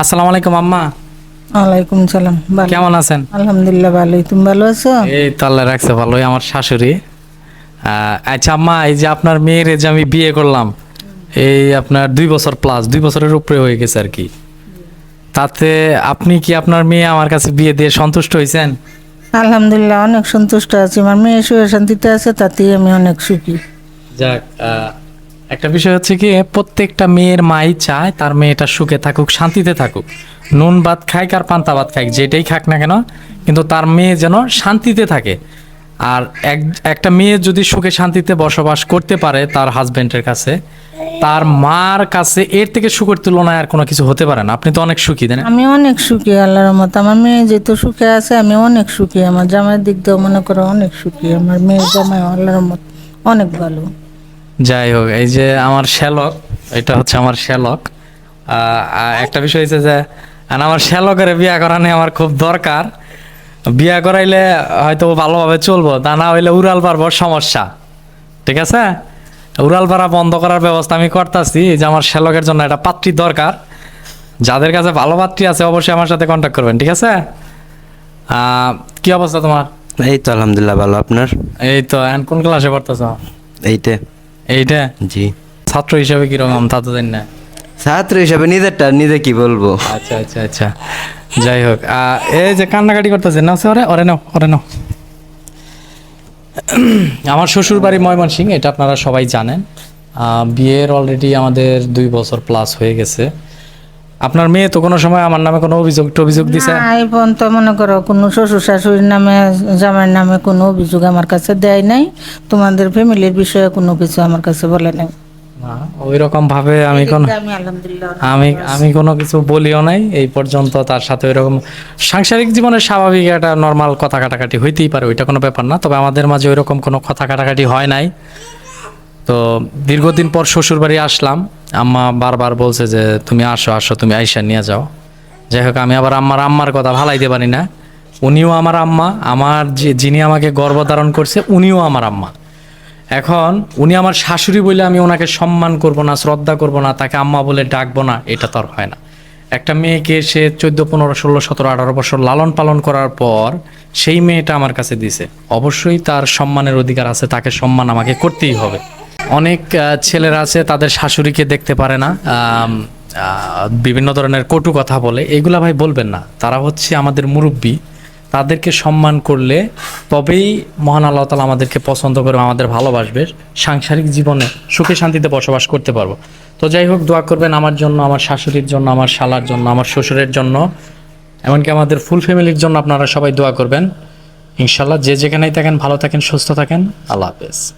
আসসালামু আলাইকুম আম্মা। ওয়ালাইকুম সালাম কেমন আছেন? আলহামদুলিল্লাহ ভালোই। তুমি ভালো আছো? এই তো আল্লাহ রাখছে ভালোই আমার শাশুড়ি। আচ্ছা আম্মা এই যে আপনার মেয়ের যে আমি বিয়ে করলাম এই আপনার দুই বছর প্লাস দুই বছরের উপরে হয়ে গেছে আর কি। তাতে আপনি কি আপনার মেয়ে আমার কাছে বিয়ে দিয়ে সন্তুষ্ট হয়েছেন? আলহামদুলিল্লাহ অনেক সন্তুষ্ট আছি। আমার মেয়ে সুখে শান্তিতে আছে তাতেই আমি অনেক সুখী। যাক একটা বিষয় হচ্ছে কি প্রত্যেকটা মেয়ের মাই চায় তার মেয়েটা সুখে থাকুক, শান্তিতে থাকুক। নুন ভাত খাক আর পান্তা ভাত খাক যেটাই খাক না কেন, কিন্তু তার মেয়ে যেন শান্তিতে থাকে। আর এক, একটা মেয়ে যদি সুখে শান্তিতে বসবাস করতে পারে তার হাজবেন্ডের কাছে, তার মার কাছে এর থেকে সুখের তুলনায় আর কোনো কিছু হতে পারে না। আপনি তো অনেক সুখী, তাই না? আমি অনেক সুখী, আল্লাহর মত আমার মেয়ে যেহেতু সুখে আছে, আমি অনেক সুখী। আমার জামাইয়ের দিক দিয়েও মনে করো অনেক সুখী। আমার মেয়ে জামাই আল্লাহর মত অনেক ভালো। যাই হোক এই যে আমার শ্যালক এটা হচ্ছে আমার শ্যালক। একটা বিষয় হচ্ছে যে আর আমার শ্যালকের বিয়া করানো আমার খুব দরকার। বিয়া করাইলে হয়তো ভালোভাবে চলবো তা না হইলে উড়াল পারব সমস্যা। ঠিক আছে? উড়াল পাড়া বন্ধ করার ব্যবস্থা আমি করতেছি যে আমার শ্যালকের জন্য একটা পাত্রী দরকার। যাদের কাছে ভালো পাত্রী আছে অবশ্যই আমার সাথে কন্ট্যাক্ট করবেন ঠিক আছে? কি অবস্থা তোমার? এই তো আলহামদুলিল্লাহ ভালো। আপনার? এই তো এখন কোন ক্লাসে পড়তেছ? এইটা। এইটা? জি। ছাত্র হিসাবে কীরকম? তা তো না। ছাত্র হিসাবে নিজেরটা নিজে কি বলব? আচ্ছা আচ্ছা আচ্ছা। যাই হোক এই যে কান্নাকাটি করতেছে না ওরে ওরে নাও ওরে নাও। আমার শ্বশুর বাড়ি ময়মনসিং এটা আপনারা সবাই জানেন। বিয়ের অলরেডি আমাদের দুই বছর প্লাস হয়ে গেছে। আপনার মেয়ে তো কোনো সময় আমার নামে কোনো অভিযোগ অভিযোগ দিছে? না, এই পর্যন্ত মনে করো কোনো শ্বশুর শাশুড়ির নামে জামাইয়ের নামে কোনো অভিযোগ আমার কাছে দেয় নাই। তোমাদের ফ্যামিলির বিষয়ে কোনো কিছু আমার কাছে বলে নাই। না ওই রকম ভাবে আমি কোনো আমি আমি আমি কোনো কিছু বলিও নাই এই পর্যন্ত তার সাথে ওইরকম সাংসারিক জীবনে স্বাভাবিক একটা নর্মাল কথা কাটাকাটি হইতেই পারে ওইটা কোনো ব্যাপার না তবে আমাদের মাঝে ওইরকম কোনো কথা কাটাকাটি হয় নাই। তো দীর্ঘদিন পর শ্বশুর বাড়ি আসলাম। আম্মা বারবার বলছে যে, তুমি আসো আসো, তুমি আইসা নিয়ে যাও। যাই হোক, আমি আবার আম্মার আম্মার কথা ভালাইতে পারি না। উনিও আমার আম্মা, আমার যে, যিনি আমাকে গর্ভধারণ করছে, উনিও আমার আম্মা। এখন উনি আমার শাশুড়ি বলে আমি ওনাকে সম্মান করব না, শ্রদ্ধা করব না, তাকে আম্মা বলে ডাকবো না, এটা তো আর হয় না। একটা মেয়েকে সে চোদ্দ, পনেরো, ষোলো, সতেরো, আঠারো বছর লালন পালন করার পর সেই মেয়েটা আমার কাছে দিছে। অবশ্যই তার সম্মানের অধিকার আছে, তাকে সম্মান আমাকে করতেই হবে। অনেক ছেলেরা আছে, তাদের শাশুড়িকে দেখতে পারে না। বিভিন্ন ধরনের কটু কথা বলে। এগুলা ভাই বলবেন না। তারা হচ্ছে আমাদের মুরব্বী। তাদেরকে সম্মান করলে তবেই মহান আল্লাহ তালা আমাদেরকে পছন্দ করে আমাদের ভালোবাসবে। সাংসারিক জীবনে সুখে শান্তিতে বসবাস করতে পারব। তো যাই হোক, দোয়া করবেন আমার জন্য, আমার শাশুড়ির জন্য, আমার শালার জন্য, আমার শ্বশুরের জন্য। এমনকি আমাদের ফুল ফ্যামিলির জন্য আপনারা সবাই দোয়া করবেন। ইনশাল্লাহ যে যেখানেই থাকেন, ভালো থাকেন, সুস্থ থাকেন। আল্লাহ হাফেজ।